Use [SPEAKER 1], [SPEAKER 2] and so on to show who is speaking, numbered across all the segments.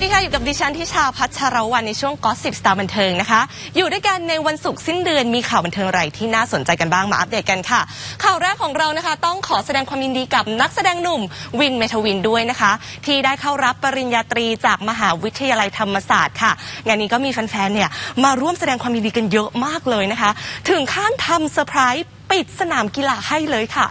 [SPEAKER 1] วัสดีค่ะ อยู่กับดิฉันทิชาพัชรวันในช่วงก็สิบสตาร์บันเทิงนะคะ อยู่ด้วยกันในวันศุกร์สิ้นเดือนมีข่าวบันเทิงอะไรที่น่าสนใจกันบ้างมาอัปเดตกันค่ะ ข่าวแรกของเรานะคะ ต้องขอแสดงความยินดีกับนักแสดงหนุ่มวินเมทวินด้วยนะคะ ที่ได้เข้ารับปริญญาตรีจากมหาวิทยาลัยธรรมศาสตร์ค่ะ งานนี้ก็มีแฟนๆเนี่ยมาร่วมแสดงความยินดีกันเยอะมากเลยนะคะ ถึงขั้นทำเซอร์ไพรส์ปิดสนามกีฬาให้เลยค่ะ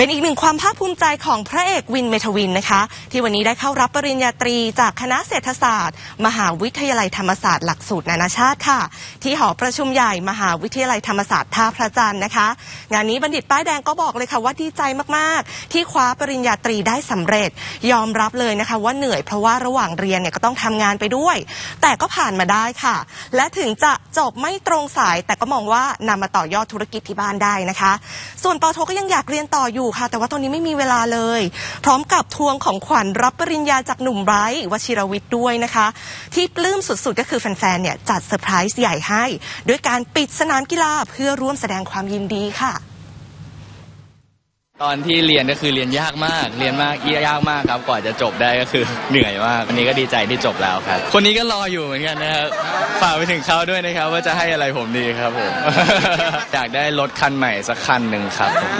[SPEAKER 1] เป็นอีกหนึ่งความภาคภูมิใจของพระเอกวินเมทวินนะคะ ที่วันนี้ได้เข้ารับปริญญาตรีจากคณะเศรษฐศาสตร์ มหาวิทยาลัยธรรมศาสตร์หลักสูตรนานาชาติค่ะ ที่หอประชุมใหญ่มหาวิทยาลัยธรรมศาสตร์ท่าพระจันทร์นะคะ งานนี้บัณฑิตป้ายแดงก็บอกเลยค่ะว่าดีใจมากๆ ที่คว้าปริญญาตรีได้สำเร็จ ยอมรับเลยนะคะ ว่าเหนื่อยเพราะว่าระหว่างเรียนเนี่ยก็ต้องทำงานไปด้วย แต่ก็ผ่านมาได้ค่ะ และถึงจะจบไม่ตรงสาย แต่ก็มองว่านำมาต่อยอดธุรกิจที่บ้านได้นะคะ ส่วนปอโทก็ยังอยากเรียนต่ออยู่ค่ะ แต่ว่าตอนนี้ไม่มีเวลาเลย พร้อมกับทวงของขวัญรับปริญญาจากหนุ่มไบรท์วชิรวิทย์ด้วยนะคะ ที่ปลื้มสุดๆ ก็คือแฟนๆเนี่ยจัดเซอร์ไพรส์ใหญ่ให้ด้วยการปิดสนามกีฬาเพื่อร่วมแสดงความยินดีค่ะ
[SPEAKER 2] ตอนที่เรียนก็คือเรียนยากมาก เรียนมากยากมากครับกว่าจะจบได้ก็คือเหนื่อยมากวันนี้ก็ดีใจที่จบแล้วครับ คนนี้ก็รออยู่เหมือนกันนะครับฝากไปถึงเขาด้วยนะครับ ว่าจะให้อะไรผมดีครับผมอยากได้รถคันใหม่สักคันหนึ่งครับผม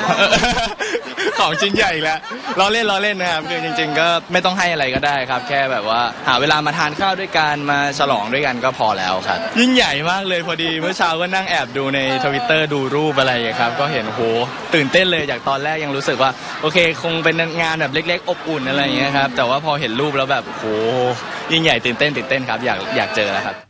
[SPEAKER 2] ของชิ้นใหญ่อีกแล้วล้อเล่นล้อเล่นนะครับคือจริง ๆ ก็ไม่ต้องให้อะไรก็ได้ครับ แค่แบบว่าหาเวลามาทานข้าวด้วยกันมาฉลองด้วยกันก็พอแล้วครับ ยิ่งใหญ่มากเลยพอดีเมื่อเช้าก็นั่งแอบดูในทวิตเตอร์ดูรูปอะไรอย่างเงี้ยครับ ก็เห็นโหตื่นเต้นเลยจากตอนแรกยังรู้สึกว่า โอเค คงเป็นงานแบบเล็ก ๆ อบอุ่นอะไรอย่างเงี้ยครับแต่ว่าพอเห็นรูปแล้วแบบโหยิ่งใหญ่ตื่นเต้นตื่นเต้นครับอยากอยากเจอแล้วครับ